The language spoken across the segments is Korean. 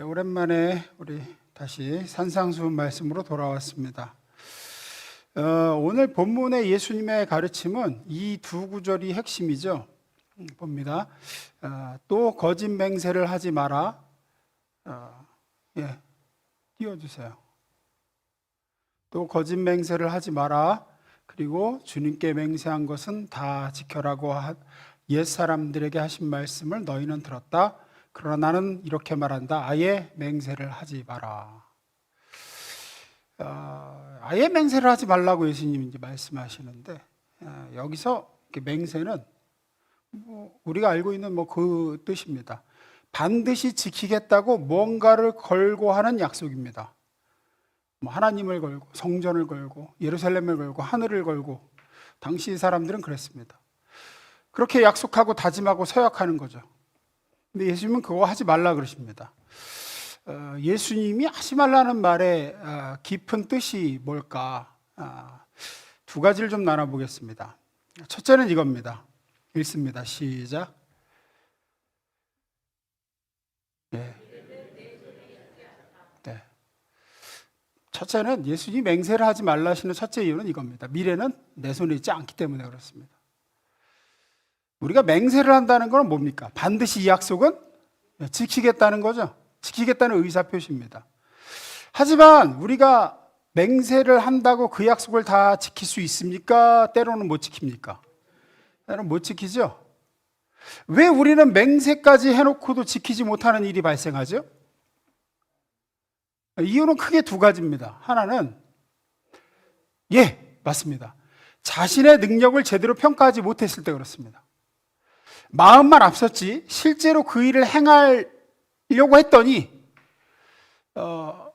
네, 오랜만에 우리 다시 산상수훈 말씀으로 돌아왔습니다. 어, 오늘 본문의 예수님의 가르침은 이 두 구절이 핵심이죠. 음, 봅니다. 어, 또 거짓 맹세를 하지 마라. 어, 예, 띄워주세요. 또 거짓 맹세를 하지 마라. 그리고 주님께 맹세한 것은 다 지켜라고 하- 옛 사람들에게 하신 말씀을 너희는 들었다. 그러나 나는 이렇게 말한다. 아예 맹세를 하지 마라. 어, 아예 맹세를 하지 말라고 예수님이 이제 말씀하시는데 어, 여기서 맹세는 뭐 우리가 알고 있는 뭐 그 뜻입니다. 반드시 지키겠다고 뭔가를 걸고 하는 약속입니다. 뭐 하나님을 걸고 성전을 걸고 예루살렘을 걸고 하늘을 걸고 당시 사람들은 그랬습니다. 그렇게 약속하고 다짐하고 서약하는 거죠. 근데 예수님은 그거 하지 말라 그러십니다. 어, 예수님이 하지 말라는 말의 어, 깊은 뜻이 뭘까? 아, 두 가지를 좀 나눠보겠습니다. 첫째는 이겁니다. 읽습니다. 시작. 예. 네. 첫째는 예수님이 맹세를 하지 말라 하시는 첫째 이유는 이겁니다. 미래는 내 손에 있지 않기 때문에 그렇습니다. 우리가 맹세를 한다는 건 뭡니까? 반드시 이 약속은 지키겠다는 거죠. 지키겠다는 의사 표시입니다. 하지만 우리가 맹세를 한다고 그 약속을 다 지킬 수 있습니까? 때로는 못 지킵니까? 때로는 못 지키죠. 왜 우리는 맹세까지 해놓고도 지키지 못하는 일이 발생하죠? 이유는 크게 두 가지입니다. 하나는 예, 맞습니다. 자신의 능력을 제대로 평가하지 못했을 때 그렇습니다. 마음만 앞섰지 실제로 그 일을 행하려고 했더니 어,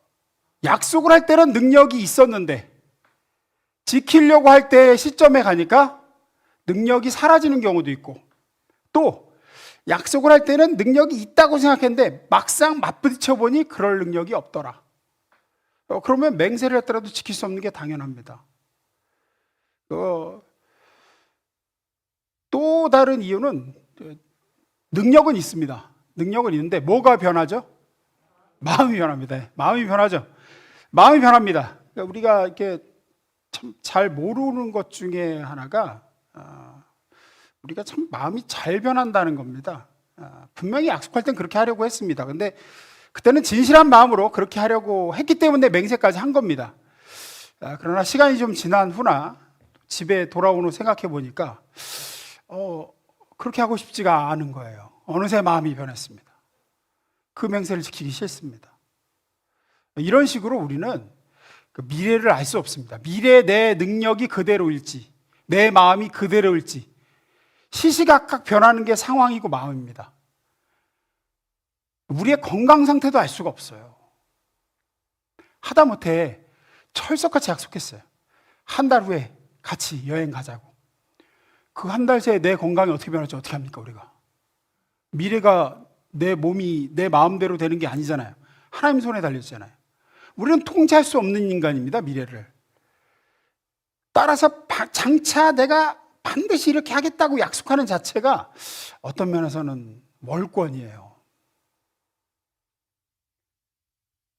약속을 할 때는 능력이 있었는데 지키려고 할 때 시점에 가니까 능력이 사라지는 경우도 있고 또 약속을 할 때는 능력이 있다고 생각했는데 막상 맞부딪혀 보니 그럴 능력이 없더라. 어, 그러면 맹세를 했더라도 지킬 수 없는 게 당연합니다. 어, 또 다른 이유는 능력은 있습니다. 능력은 있는데 뭐가 변하죠? 마음이 변합니다. 마음이 변하죠. 마음이 변합니다. 그러니까 우리가 이렇게 참 잘 모르는 것 중에 하나가 아, 우리가 참 마음이 잘 변한다는 겁니다. 아, 분명히 약속할 땐 그렇게 하려고 했습니다. 근데 그때는 진실한 마음으로 그렇게 하려고 했기 때문에 맹세까지 한 겁니다. 아, 그러나 시간이 좀 지난 후나 집에 돌아온 후 생각해 보니까 어, 그렇게 하고 싶지가 않은 거예요. 어느새 마음이 변했습니다. 그 맹세를 지키기 싫습니다. 이런 식으로 우리는 그 미래를 알 수 없습니다. 미래 내 능력이 그대로일지, 내 마음이 그대로일지, 시시각각 변하는 게 상황이고 마음입니다. 우리의 건강 상태도 알 수가 없어요. 하다못해 철석같이 약속했어요. 한 달 후에 같이 여행 가자고. 그 한 달 새에 내 건강이 어떻게 변할지 어떻게 합니까, 우리가? 미래가 내 몸이 내 마음대로 되는 게 아니잖아요. 하나님 손에 달렸잖아요. 우리는 통제할 수 없는 인간입니다, 미래를. 따라서 바- 장차 내가 반드시 이렇게 하겠다고 약속하는 자체가 어떤 면에서는 월권이에요.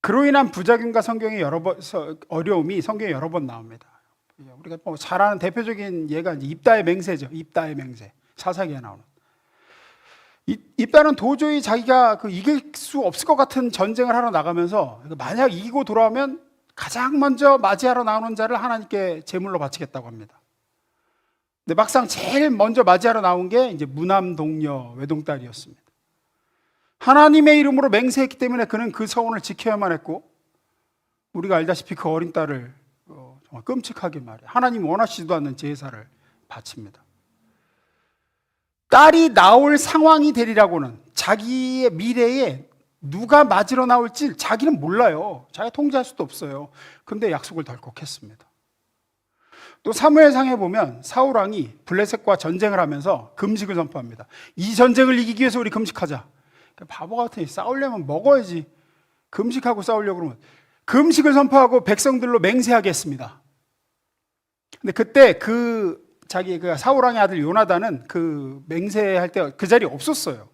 그로 인한 부작용과 성경의 여러 번 서- 어려움이 성경에 여러 번 나옵니다. 우리가 뭐잘 아는 대표적인 예가 입다의 맹세죠. 입다의 맹세. 사사기에 나오는. 이- 입다는 도저히 자기가 그 이길 수 없을 것 같은 전쟁을 하러 나가면서 만약 이기고 돌아오면 가장 먼저 맞이하러 나오는 자를 하나님께 제물로 바치겠다고 합니다. 근데 막상 제일 먼저 맞이하러 나온 게 이제 무남 동녀 외동딸이었습니다. 하나님의 이름으로 맹세했기 때문에 그는 그 서원을 지켜야만 했고 우리가 알다시피 그 어린 딸을 끔찍하게 말해 하나님 원하시지도 않는 제사를 바칩니다. 딸이 나올 상황이 되리라고는 자기의 미래에 누가 맞으러 나올지 자기는 몰라요. 자기가 통제할 수도 없어요. 근데 약속을 덜컥 했습니다. 또 사무엘상에 보면 사울 왕이 블레셋과 전쟁을 하면서 금식을 선포합니다. 이 전쟁을 이기기 위해서 우리 금식하자. 바보 같으니 싸우려면 먹어야지. 금식하고 싸우려고 그러면 금식을 선포하고 백성들로 맹세하게 했습니다. 근데 그때 그 자기 그 사울 왕의 아들 요나단은 그 맹세할 때 그 자리에 없었어요.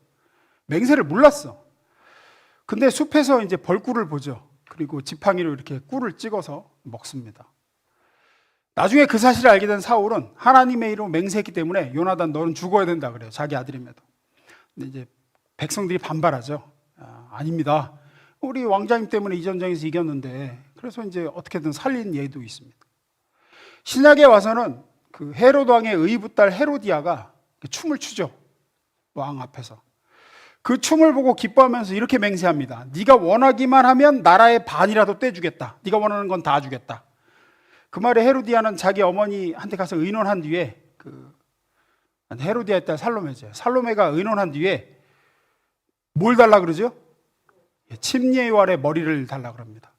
맹세를 몰랐어. 근데 숲에서 이제 벌꿀을 보죠. 그리고 지팡이로 이렇게 꿀을 찍어서 먹습니다. 나중에 그 사실을 알게 된 사울은 하나님의 이름으로 맹세했기 때문에 요나단 너는 죽어야 된다 그래요. 자기 아들임에도. 근데 이제 백성들이 반발하죠. 아, 아닙니다. 우리 왕자님 때문에 이 전쟁에서 이겼는데 그래서 이제 어떻게든 살린 예도 있습니다. 신약에 와서는 그 헤로드 왕의 의붓딸 헤로디아가 춤을 추죠. 왕 앞에서. 그 춤을 보고 기뻐하면서 이렇게 맹세합니다. 네가 원하기만 하면 나라의 반이라도 떼주겠다. 네가 원하는 건 다 주겠다. 그 말에 헤로디아는 자기 어머니한테 가서 의논한 뒤에 그 헤로디아의 딸 살로메죠. 살로메가 의논한 뒤에 뭘 달라 그러죠? 침례요한의 머리를 달라 그럽니다.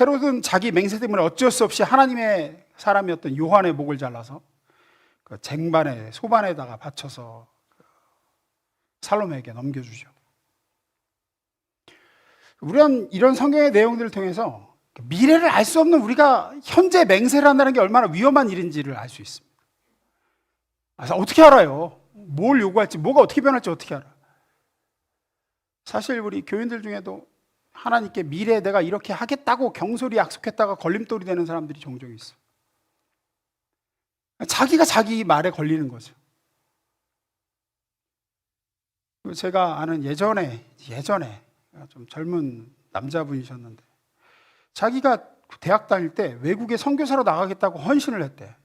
헤롯은 자기 맹세 때문에 어쩔 수 없이 하나님의 사람이었던 요한의 목을 잘라서 그 쟁반에 소반에다가 받쳐서 살로메에게 넘겨주죠. 우리는 이런 성경의 내용들을 통해서 미래를 알 수 없는 우리가 현재 맹세를 한다는 게 얼마나 위험한 일인지를 알 수 있습니다. 그래서 어떻게 알아요? 뭘 요구할지, 뭐가 어떻게 변할지 어떻게 알아? 사실 우리 교인들 중에도 하나님께 미래에 내가 이렇게 하겠다고 경솔히 약속했다가 걸림돌이 되는 사람들이 종종 있어. 자기가 자기 말에 걸리는 거죠. 제가 아는 예전에 예전에 좀 젊은 남자분이셨는데 자기가 대학 다닐 때 외국에 선교사로 나가겠다고 헌신을 했대.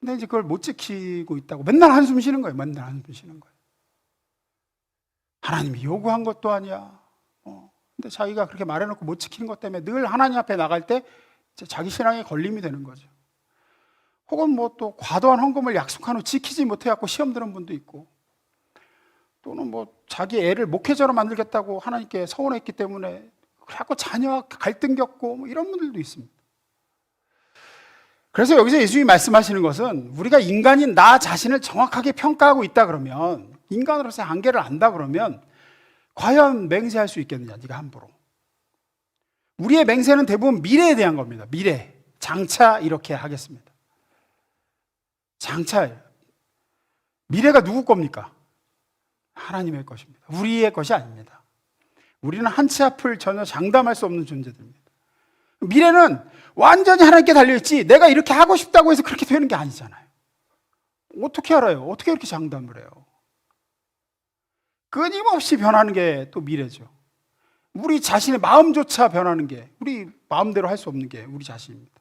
근데 이제 그걸 못 지키고 있다고 맨날 한숨 쉬는 거예요. 맨날 한숨 쉬는 거예요. 하나님이 요구한 것도 아니야. 어. 근데 자기가 그렇게 말해놓고 못 지키는 것 때문에 늘 하나님 앞에 나갈 때 자기 신앙에 걸림이 되는 거죠. 혹은 뭐 또 과도한 헌금을 약속한 후 지키지 못해갖고 시험 드는 분도 있고 또는 뭐 자기 애를 목회자로 만들겠다고 하나님께 서원했기 때문에 자꾸 자녀와 갈등 겪고 뭐 이런 분들도 있습니다. 그래서 여기서 예수님이 말씀하시는 것은 우리가 인간인 나 자신을 정확하게 평가하고 있다 그러면 인간으로서의 한계를 안다 그러면 과연 맹세할 수 있겠느냐 네가 함부로. 우리의 맹세는 대부분 미래에 대한 겁니다. 미래. 장차 이렇게 하겠습니다. 장차 미래가 누구 겁니까? 하나님의 것입니다. 우리의 것이 아닙니다. 우리는 한 치 앞을 전혀 장담할 수 없는 존재들입니다. 미래는 완전히 하나님께 달려있지 내가 이렇게 하고 싶다고 해서 그렇게 되는 게 아니잖아요. 어떻게 알아요? 어떻게 이렇게 장담을 해요? 끊임없이 변하는 게 또 미래죠. 우리 자신의 마음조차 변하는 게 우리 마음대로 할 수 없는 게 우리 자신입니다.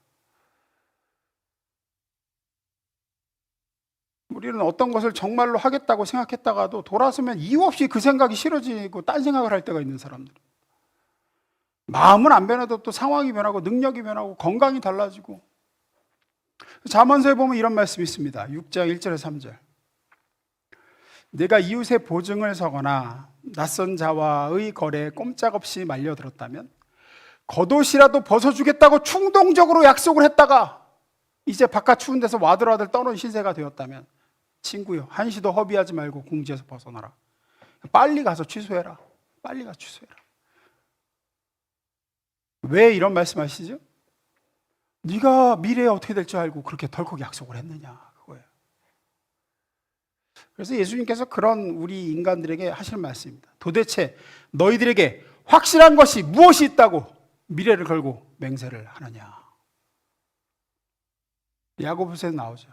우리는 어떤 것을 정말로 하겠다고 생각했다가도 돌아서면 이유 없이 그 생각이 싫어지고 딴 생각을 할 때가 있는 사람들. 마음은 안 변해도 또 상황이 변하고 능력이 변하고 건강이 달라지고. 잠언서에 보면 이런 말씀이 있습니다. 6장 1절에 3절. 내가 이웃의 보증을 서거나 낯선 자와의 거래에 꼼짝없이 말려들었다면 겉옷이라도 벗어주겠다고 충동적으로 약속을 했다가 이제 바깥 추운 데서 와들와들 떠는 신세가 되었다면 친구요 한시도 허비하지 말고 궁지에서 벗어나라. 빨리 가서 취소해라. 빨리 가서 취소해라. 왜 이런 말씀하시죠? 네가 미래에 어떻게 될 줄 알고 그렇게 덜컥 약속을 했느냐 그래서 예수님께서 그런 우리 인간들에게 하실 말씀입니다. 도대체 너희들에게 확실한 것이 무엇이 있다고 미래를 걸고 맹세를 하느냐? 야고보서에 나오죠.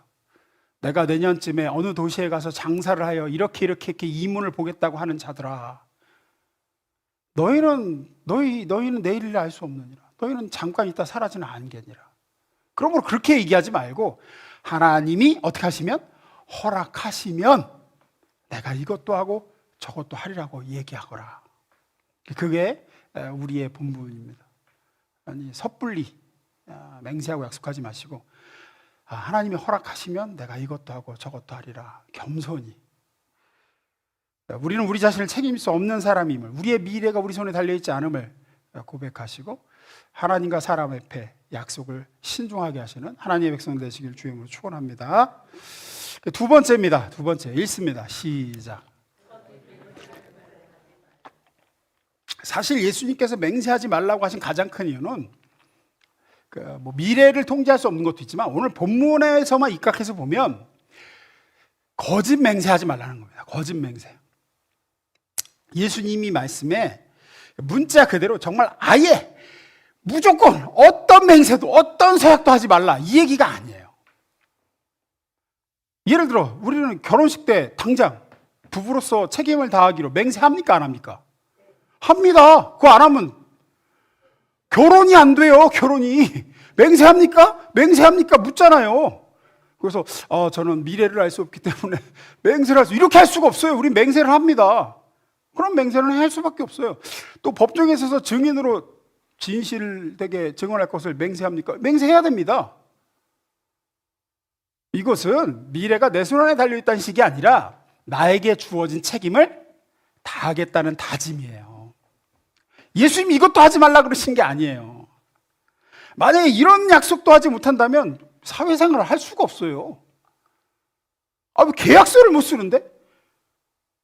내가 내년쯤에 어느 도시에 가서 장사를 하여 이렇게 이렇게 이렇게 이문을 보겠다고 하는 자들아. 너희는 너희 너희는 내일을 알 수 없느니라. 너희는 잠깐 있다 사라지는 안개니라. 그러므로 그렇게 얘기하지 말고 하나님이 어떻게 하시면 허락하시면 내가 이것도 하고 저것도 하리라고 얘기하거라. 그게 우리의 본분입니다. 아니 섣불리 아, 맹세하고 약속하지 마시고 아, 하나님이 허락하시면 내가 이것도 하고 저것도 하리라. 겸손히. 우리는 우리 자신을 책임질 수 없는 사람임을, 우리의 미래가 우리 손에 달려 있지 않음을 고백하시고 하나님과 사람 앞에 약속을 신중하게 하시는 하나님의 백성 되시길 주임으로 축원합니다. 두 번째입니다. 두 번째 읽습니다. 시작. 사실 예수님께서 맹세하지 말라고 하신 가장 큰 이유는 그 뭐 미래를 통제할 수 없는 것도 있지만 오늘 본문에서만 입각해서 보면 거짓 맹세하지 말라는 겁니다. 거짓 맹세. 예수님이 말씀에 문자 그대로 정말 아예 무조건 어떤 맹세도 어떤 서약도 하지 말라 이 얘기가 아니에요. 예를 들어 우리는 결혼식 때 당장 부부로서 책임을 다하기로 맹세합니까 안 합니까? 합니다. 그거 안 하면 결혼이 안 돼요. 결혼이 맹세합니까? 맹세합니까? 묻잖아요. 그래서 어, 저는 미래를 알 수 없기 때문에 맹세를 할 수 이렇게 할 수가 없어요. 우리 맹세를 합니다. 그럼 맹세는 할 수밖에 없어요. 또 법정에 있어서 증인으로 진실되게 증언할 것을 맹세합니까? 맹세해야 됩니다. 이것은 미래가 내 손 안에 달려 있다는 식이 아니라 나에게 주어진 책임을 다하겠다는 다짐이에요. 예수님 이것도 하지 말라 그러신 게 아니에요. 만약에 이런 약속도 하지 못한다면 사회생활을 할 수가 없어요. 아, 왜 계약서를 못 쓰는데?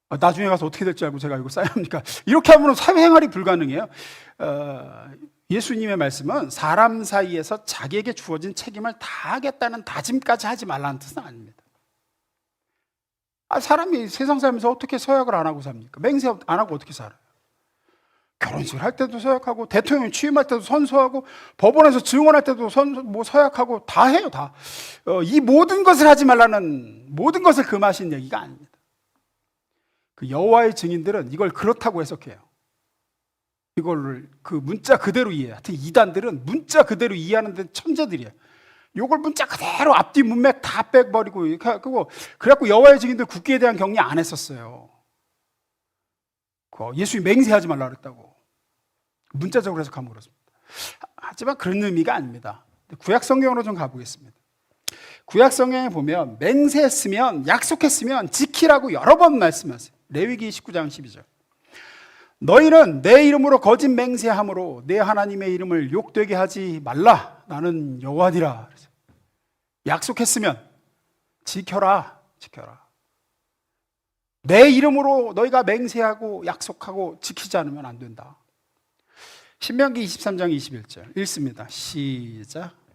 아, 나중에 가서 어떻게 될지 알고 제가 이거 써야 합니까? 이렇게 하면 사회생활이 불가능해요. 어, 예수님의 말씀은 사람 사이에서 자기에게 주어진 책임을 다 하겠다는 다짐까지 하지 말라는 뜻은 아닙니다. 아, 사람이 세상 살면서 어떻게 서약을 안 하고 삽니까? 맹세 안 하고 어떻게 살아요? 결혼식 할 때도 서약하고 대통령 취임할 때도 선서하고 법원에서 증언할 때도 선, 뭐 서약하고 다 해요 다. 어, 이 모든 것을 하지 말라는 모든 것을 금하신 얘기가 아닙니다. 그 여호와의 증인들은 이걸 그렇다고 해석해요. 이걸 그 문자 그대로 이해해. 하여튼 이단들은 문자 그대로 이해하는데 천재들이에요. 요걸 문자 그대로 앞뒤 문맥 다 빼버리고 하고 그래갖고 여호와의 증인들 국기에 대한 격리 안 했었어요. 그 예수님 맹세하지 말라 그랬다고. 문자적으로 해석하면 그렇습니다. 하지만 그런 의미가 아닙니다. 구약 성경으로 좀 가보겠습니다. 구약 성경에 보면 맹세했으면 약속했으면 지키라고 여러 번 말씀하세요. 레위기 19장 12절. 너희는 내 이름으로 거짓 맹세함으로 내 하나님의 이름을 욕되게 하지 말라. 나는 여호와니라. 약속했으면 지켜라. 지켜라. 내 이름으로 너희가 맹세하고 약속하고 지키지 않으면 안 된다. 신명기 23장 21절 읽습니다. 시작.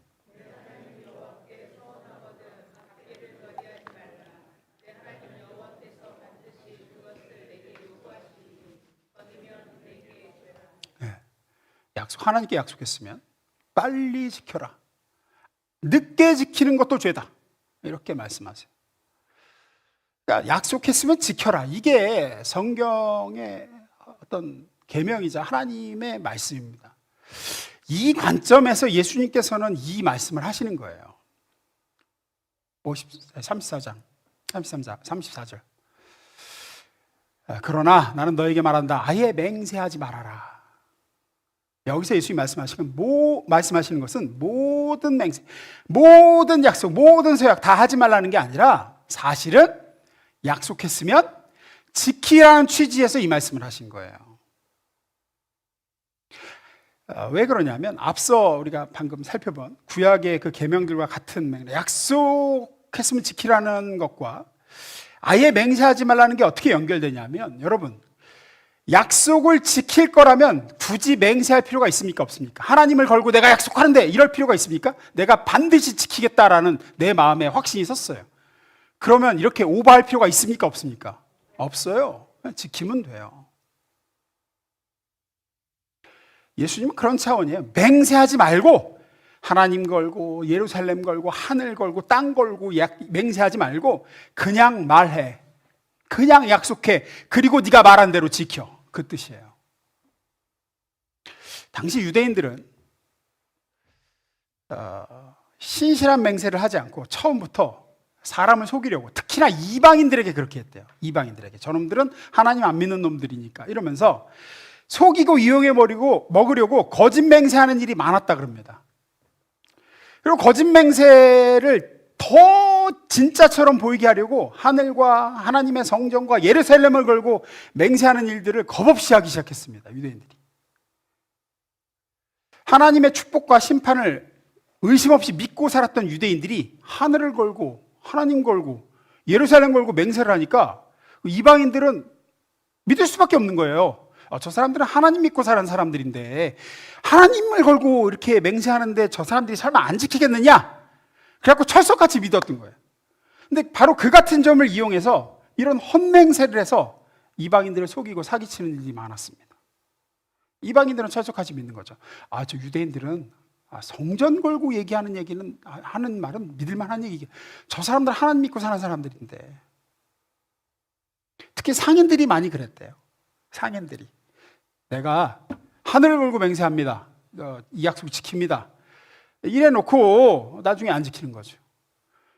약속 하나님께 약속했으면 빨리 지켜라. 늦게 지키는 것도 죄다. 이렇게 말씀하세요. 그러니까 약속했으면 지켜라. 이게 성경의 어떤 계명이자 하나님의 말씀입니다. 이 관점에서 예수님께서는 이 말씀을 하시는 거예요. 50, 34장, 33장, 34절. 그러나 나는 너에게 말한다. 아예 맹세하지 말아라. 여기서 예수님 말씀하시는 모, 말씀하시는 것은 모든 맹세, 모든 약속, 모든 서약 다 하지 말라는 게 아니라 사실은 약속했으면 지키라는 취지에서 이 말씀을 하신 거예요. 어, 왜 그러냐면 앞서 우리가 방금 살펴본 구약의 그 계명들과 같은 맹세, 약속했으면 지키라는 것과 아예 맹세하지 말라는 게 어떻게 연결되냐면 여러분 약속을 지킬 거라면 굳이 맹세할 필요가 있습니까 없습니까? 하나님을 걸고 내가 약속하는데 이럴 필요가 있습니까? 내가 반드시 지키겠다라는 내 마음에 확신이 섰어요. 그러면 이렇게 오버할 필요가 있습니까 없습니까? 없어요. 지키면 돼요. 예수님은 그런 차원이에요. 맹세하지 말고 하나님 걸고 예루살렘 걸고 하늘 걸고 땅 걸고 약, 맹세하지 말고 그냥 말해. 그냥 약속해. 그리고 네가 말한 대로 지켜. 그 뜻이에요. 당시 유대인들은 어, 신실한 맹세를 하지 않고 처음부터 사람을 속이려고 특히나 이방인들에게 그렇게 했대요. 이방인들에게 저놈들은 하나님 안 믿는 놈들이니까 이러면서 속이고 이용해 버리고 먹으려고 거짓 맹세하는 일이 많았다 그럽니다. 그리고 거짓 맹세를 더 진짜처럼 보이게 하려고 하늘과 하나님의 성전과 예루살렘을 걸고 맹세하는 일들을 겁없이 하기 시작했습니다. 유대인들이. 하나님의 축복과 심판을 의심 없이 믿고 살았던 유대인들이 하늘을 걸고 하나님 걸고 예루살렘 걸고 맹세를 하니까 이방인들은 믿을 수밖에 없는 거예요. 아, 저 사람들은 하나님 믿고 사는 사람들인데 하나님을 걸고 이렇게 맹세하는데 저 사람들이 설마 안 지키겠느냐? 그래갖고 철석같이 믿었던 거예요. 근데 바로 그 같은 점을 이용해서 이런 헛맹세를 해서 이방인들을 속이고 사기치는 일이 많았습니다. 이방인들은 철석같이 믿는 거죠. 아, 저 유대인들은 아, 성전 걸고 얘기하는 얘기는 아, 하는 말은 믿을 만한 얘기. 저 사람들 하나님 믿고 사는 사람들인데. 특히 상인들이 많이 그랬대요. 상인들이. 내가 하늘을 걸고 맹세합니다. 어, 이 약속 지킵니다. 이래 놓고 나중에 안 지키는 거죠.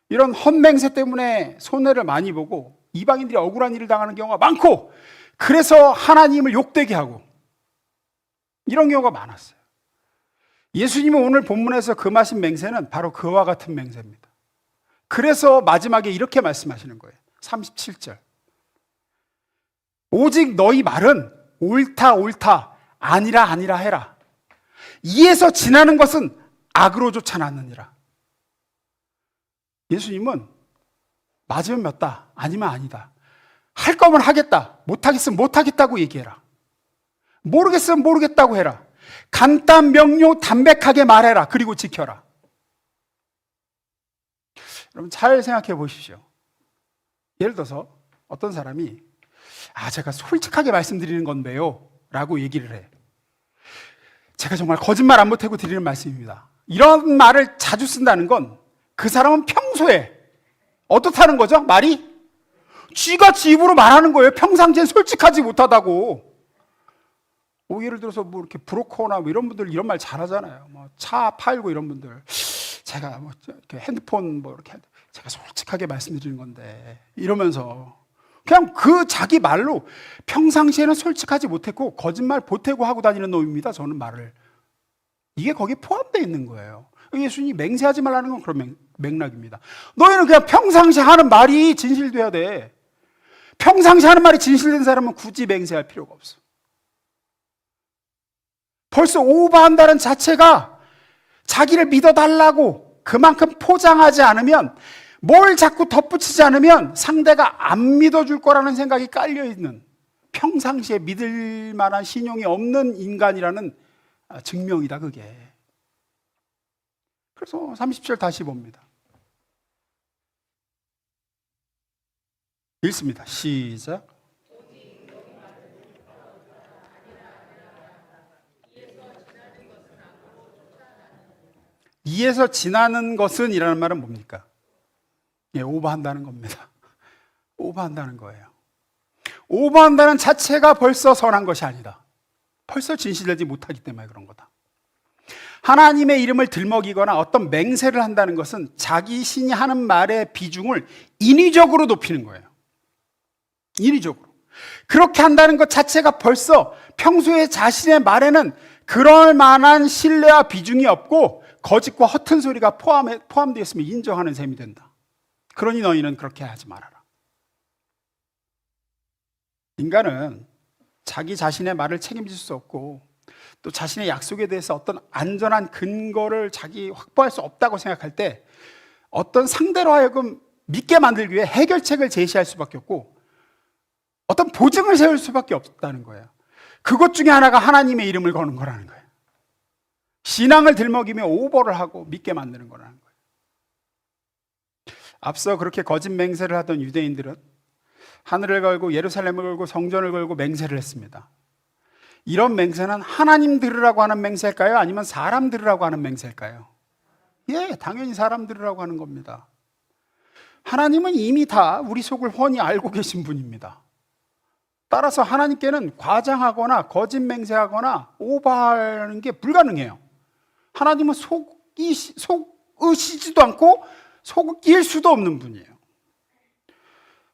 이런 헛맹세 때문에 손해를 많이 보고 이방인들이 억울한 일을 당하는 경우가 많고 그래서 하나님을 욕되게 하고 이런 경우가 많았어요. 예수님은 오늘 본문에서 금하신 맹세는 바로 그와 같은 맹세입니다. 그래서 마지막에 이렇게 말씀하시는 거예요. 37절. 오직 너희 말은 옳다, 옳다, 아니라, 아니라 해라. 이에서 지나는 것은 악으로 쫓아놨느니라. 예수님은 맞으면 맞다, 아니면 아니다. 할 거면 하겠다, 못하겠으면 못하겠다고 얘기해라. 모르겠으면 모르겠다고 해라. 간단, 명료, 담백하게 말해라. 그리고 지켜라. 여러분, 잘 생각해 보십시오. 예를 들어서 어떤 사람이, 아, 제가 솔직하게 말씀드리는 건데요. 라고 얘기를 해. 제가 정말 거짓말 안 못하고 드리는 말씀입니다. 이런 말을 자주 쓴다는 건 그 사람은 평소에 어떻다는 거죠? 말이? 쥐가 지 입으로 말하는 거예요. 평상시엔 솔직하지 못하다고. 뭐 예를 들어서 뭐 이렇게 브로커나 뭐 이런 분들 이런 말 잘하잖아요. 뭐 차 팔고 이런 분들 제가 뭐 이렇게 핸드폰 뭐 이렇게 제가 솔직하게 말씀드리는 건데 이러면서 그냥 그 자기 말로 평상시에는 솔직하지 못했고 거짓말 보태고 하고 다니는 놈입니다. 저는 말을 이게 거기에 포함되어 있는 거예요. 예수님이 맹세하지 말라는 건 그런 맥, 맥락입니다. 너희는 그냥 평상시 하는 말이 진실돼야 돼. 평상시 하는 말이 진실된 사람은 굳이 맹세할 필요가 없어. 벌써 오버한다는 자체가 자기를 믿어달라고 그만큼 포장하지 않으면 뭘 자꾸 덧붙이지 않으면 상대가 안 믿어줄 거라는 생각이 깔려있는 평상시에 믿을 만한 신용이 없는 인간이라는 증명이다, 그게. 그래서 30절 다시 봅니다. 읽습니다. 시작. 이에서 지나는 것은 이라는 말은 뭡니까? 예, 오버한다는 겁니다. 오버한다는 거예요. 오버한다는 자체가 벌써 선한 것이 아니다. 벌써 진실되지 못하기 때문에 그런 거다. 하나님의 이름을 들먹이거나 어떤 맹세를 한다는 것은 자기 신이 하는 말의 비중을 인위적으로 높이는 거예요. 인위적으로. 그렇게 한다는 것 자체가 벌써 평소에 자신의 말에는 그럴 만한 신뢰와 비중이 없고 거짓과 허튼 소리가 포함해, 포함되어 있으면 인정하는 셈이 된다. 그러니 너희는 그렇게 하지 말아라. 인간은 자기 자신의 말을 책임질 수 없고 또 자신의 약속에 대해서 어떤 안전한 근거를 자기 확보할 수 없다고 생각할 때 어떤 상대로 하여금 믿게 만들기 위해 해결책을 제시할 수밖에 없고 어떤 보증을 세울 수밖에 없다는 거예요. 그것 중에 하나가 하나님의 이름을 거는 거라는 거예요. 신앙을 들먹이며 오버를 하고 믿게 만드는 거라는 거예요. 앞서 그렇게 거짓 맹세를 하던 유대인들은 하늘을 걸고 예루살렘을 걸고 성전을 걸고 맹세를 했습니다. 이런 맹세는 하나님 들으라고 하는 맹세일까요? 아니면 사람 들으라고 하는 맹세일까요? 예, 당연히 사람 들으라고 하는 겁니다. 하나님은 이미 다 우리 속을 훤히 알고 계신 분입니다. 따라서 하나님께는 과장하거나 거짓 맹세하거나 오버하는 게 불가능해요. 하나님은 속이, 속으시지도 않고 속일 수도 없는 분이에요.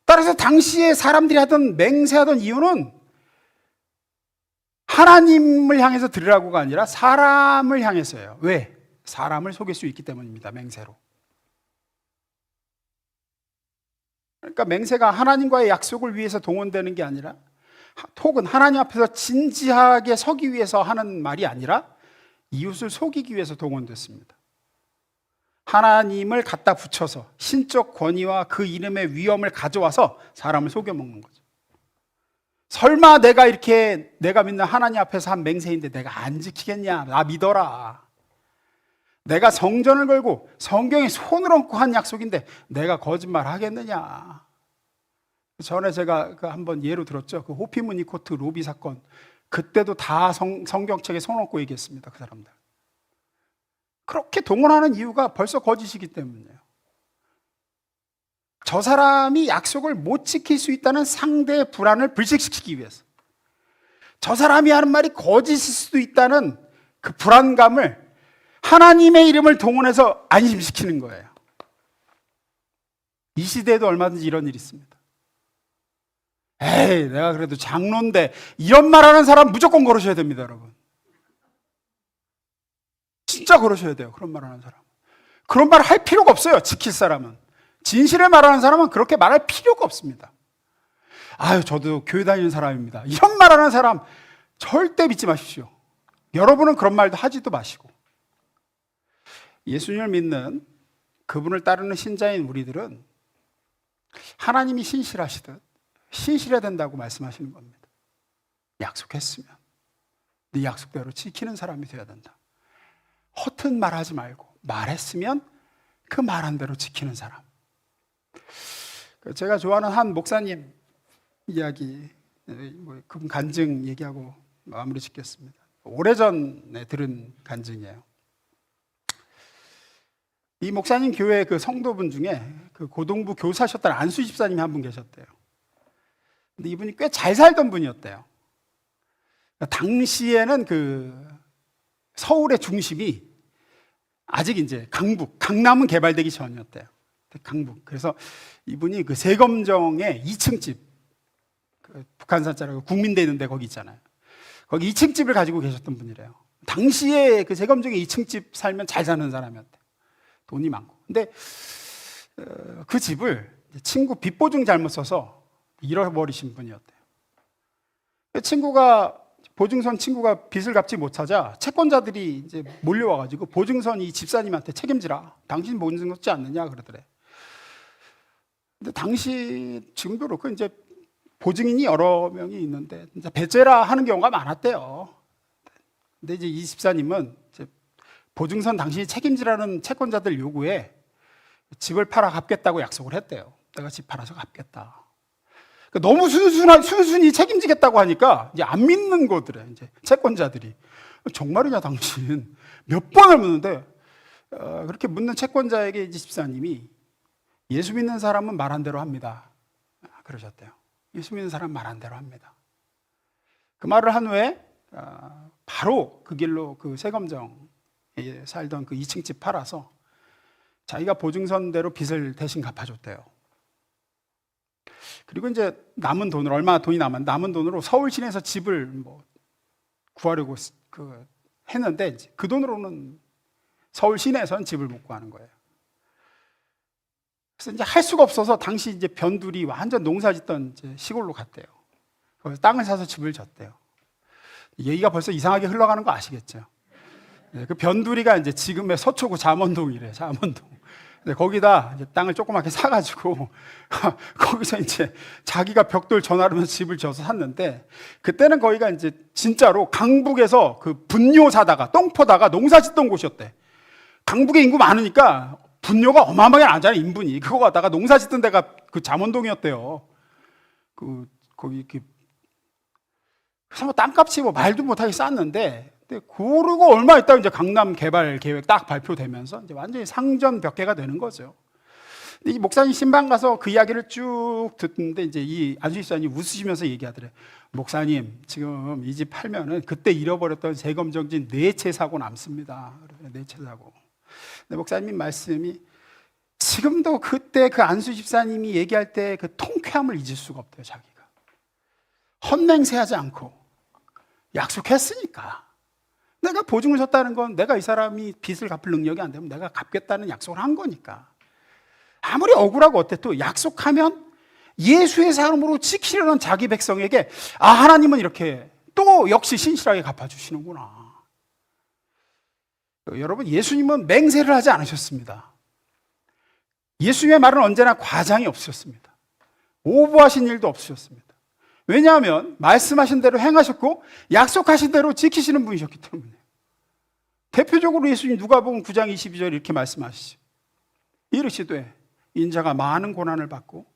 따라서 당시에 사람들이 하던 맹세하던 이유는 하나님을 향해서 들으라고가 아니라 사람을 향해서예요. 왜? 사람을 속일 수 있기 때문입니다. 맹세로. 그러니까 맹세가 하나님과의 약속을 위해서 동원되는 게 아니라 혹은 하나님 앞에서 진지하게 서기 위해서 하는 말이 아니라 이웃을 속이기 위해서 동원됐습니다. 하나님을 갖다 붙여서 신적 권위와 그 이름의 위엄을 가져와서 사람을 속여 먹는 거죠. 설마 내가 이렇게 내가 믿는 하나님 앞에서 한 맹세인데 내가 안 지키겠냐? 나 믿어라. 내가 성전을 걸고 성경에 손을 얹고 한 약속인데 내가 거짓말 하겠느냐? 전에 제가 그 한번 예로 들었죠. 그 호피무니코트 로비 사건. 그때도 다 성, 성경책에 손 얹고 얘기했습니다. 그 사람들. 그렇게 동원하는 이유가 벌써 거짓이기 때문이에요. 저 사람이 약속을 못 지킬 수 있다는 상대의 불안을 불식시키기 위해서. 저 사람이 하는 말이 거짓일 수도 있다는 그 불안감을 하나님의 이름을 동원해서 안심시키는 거예요. 이 시대에도 얼마든지 이런 일이 있습니다. 에이, 내가 그래도 장로인데 이런 말 하는 사람 무조건 걸으셔야 됩니다, 여러분. 진짜 걸으셔야 돼요, 그런 말 하는 사람. 그런 말 할 필요가 없어요, 지킬 사람은. 진실을 말하는 사람은 그렇게 말할 필요가 없습니다. 아유, 저도 교회 다니는 사람입니다. 이런 말 하는 사람 절대 믿지 마십시오. 여러분은 그런 말도 하지도 마시고. 예수님을 믿는 그분을 따르는 신자인 우리들은 하나님이 신실하시듯 신실해야 된다고 말씀하시는 겁니다. 약속했으면 네 약속대로 지키는 사람이 되어야 된다. 허튼 말 하지 말고 말했으면 그 말한 대로 지키는 사람. 제가 좋아하는 한 목사님 이야기, 뭐 그분 간증 얘기하고 마무리 짓겠습니다. 오래전에 들은 간증이에요. 이 목사님 교회 그 성도분 중에 그 고동부 교사셨던 안수 집사님이 한 분 계셨대요. 근데 이분이 꽤 잘 살던 분이었대요. 당시에는 그 서울의 중심이 아직 이제 강북, 강남은 개발되기 전이었대요. 강북. 그래서 이분이 그 세검정의 2층 집, 그 북한산자라고 국민대 있는데 거기 있잖아요. 거기 2층 집을 가지고 계셨던 분이래요. 당시에 그 세검정의 2층 집 살면 잘 사는 사람이었대요. 돈이 많고. 근데 어, 그 집을 친구 빚보증 잘못 써서 잃어버리신 분이었대요. 그 친구가 보증선 친구가 빚을 갚지 못하자 채권자들이 이제 몰려와가지고 보증선 이 집사님한테 책임지라. 당신 보증 걷지 않느냐 그러더래. 근데 당시 지금도 그렇고 이제 보증인이 여러 명이 있는데 이제 배째라 하는 경우가 많았대요. 근데 이제 이 집사님은 이제 보증선 당신이 책임지라는 채권자들 요구에 집을 팔아 갚겠다고 약속을 했대요. 내가 집 팔아서 갚겠다. 그러니까 너무 순순한, 순순히 책임지겠다고 하니까 이제 안 믿는 거더래, 이제 채권자들이. 정말이냐, 당신. 몇 번을 묻는데, 어, 그렇게 묻는 채권자에게 이제 집사님이 예수 믿는 사람은 말한 대로 합니다. 그러셨대요. 예수 믿는 사람 말한 대로 합니다. 그 말을 한 후에, 어, 바로 그 길로 그 세검정에 살던 그 2층 집 팔아서 자기가 보증선대로 빚을 대신 갚아줬대요. 그리고 이제 남은 돈을 얼마 돈이 남은 남은 돈으로 서울 시내에서 집을 뭐 구하려고 그 했는데 그 돈으로는 서울 시내에서는 집을 못 구하는 거예요. 그래서 이제 할 수가 없어서 당시 이제 변두리 완전 농사짓던 이제 시골로 갔대요. 거기서 땅을 사서 집을 졌대요. 얘기가 벌써 이상하게 흘러가는 거 아시겠죠? 네, 그 변두리가 이제 지금의 서초구 잠원동이래, 잠원동. 네, 거기다 땅을 조그맣게 사가지고 거기서 이제 자기가 벽돌 전화르면서 집을 져서 샀는데 그때는 거기가 이제 진짜로 강북에서 그 분뇨 사다가 똥 퍼다가 농사 짓던 곳이었대. 강북에 인구 많으니까 분뇨가 어마어마하게 나잖아요 인분이. 그거 갖다가 농사 짓던 데가 그 잠원동이었대요. 그 거기 이렇게 그래서 뭐 땅값이 뭐 말도 못하게 쌌는데 근데 고르고 얼마 있다 이제 강남 개발 계획 딱 발표되면서 이제 완전히 상전 벽해가 되는 거죠. 이 목사님 신방 가서 그 이야기를 쭉 듣는데 이제 이 안수집사님 웃으시면서 얘기하더래. 목사님 지금 이 집 팔면은 그때 잃어버렸던 세검정진 네 채 사고 남습니다. 네 채 사고. 근데 목사님 말씀이 지금도 그때 그 안수 집사님이 얘기할 때 그 통쾌함을 잊을 수가 없대요 자기가. 헛맹세하지 않고 약속했으니까. 내가 보증을 섰다는 건 내가 이 사람이 빚을 갚을 능력이 안 되면 내가 갚겠다는 약속을 한 거니까. 아무리 억울하고 어때 또 약속하면 예수의 사람으로 지키려는 자기 백성에게 아 하나님은 이렇게 또 역시 신실하게 갚아주시는구나. 여러분 예수님은 맹세를 하지 않으셨습니다. 예수님의 말은 언제나 과장이 없으셨습니다. 오버하신 일도 없으셨습니다. 왜냐하면 말씀하신 대로 행하셨고 약속하신 대로 지키시는 분이셨기 때문에. 대표적으로 예수님 누가복음 9장 22절 이렇게 말씀하시죠. 이르시되 인자가 많은 고난을 받고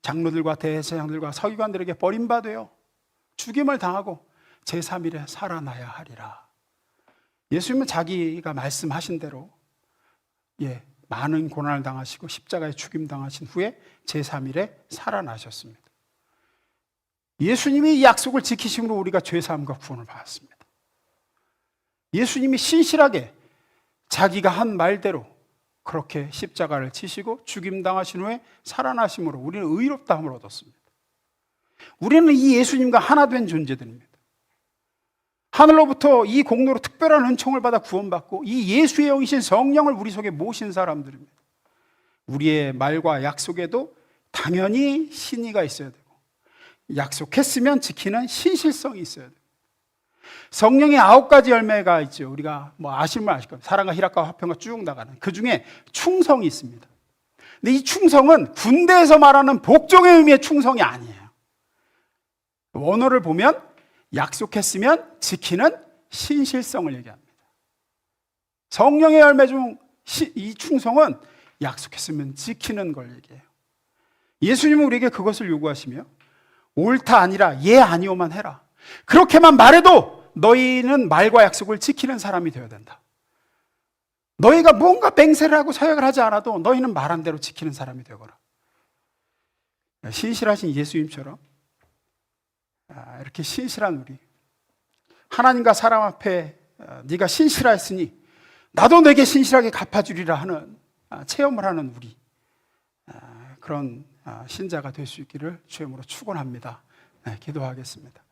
장로들과 대제사장들과 서기관들에게 버림받아요. 죽임을 당하고 제3일에 살아나야 하리라. 예수님은 자기가 말씀하신 대로 예, 많은 고난을 당하시고 십자가에 죽임 당하신 후에 제3일에 살아나셨습니다. 예수님이 이 약속을 지키심으로 우리가 죄 사함과 구원을 받았습니다. 예수님이 신실하게 자기가 한 말대로 그렇게 십자가를 지시고 죽임 당하신 후에 살아나심으로 우리는 의롭다함을 얻었습니다. 우리는 이 예수님과 하나 된 존재들입니다. 하늘로부터 이 공로로 특별한 은총을 받아 구원받고 이 예수의 영이신 성령을 우리 속에 모신 사람들입니다. 우리의 말과 약속에도 당연히 신의가 있어야 되고 약속했으면 지키는 신실성이 있어야 돼요. 성령의 아홉 가지 열매가 있죠. 우리가 뭐 아실만 아실 거예요. 사랑과 희락과 화평과 쭉 나가는 그 중에 충성이 있습니다. 근데 이 충성은 군대에서 말하는 복종의 의미의 충성이 아니에요. 원어를 보면 약속했으면 지키는 신실성을 얘기합니다. 성령의 열매 중 이 충성은 약속했으면 지키는 걸 얘기해요. 예수님은 우리에게 그것을 요구하시며 옳다 아니라 예 아니오만 해라. 그렇게만 말해도 너희는 말과 약속을 지키는 사람이 되어야 된다. 너희가 뭔가 맹세를 하고 서약을 하지 않아도 너희는 말한 대로 지키는 사람이 되거라. 신실하신 예수님처럼 아, 이렇게 신실한 우리 하나님과 사람 앞에 아, 네가 신실하였으니 나도 내게 신실하게 갚아주리라 하는 아, 체험을 하는 우리 아, 그런 아, 신자가 될 수 있기를 주임으로 축원합니다. 네, 기도하겠습니다.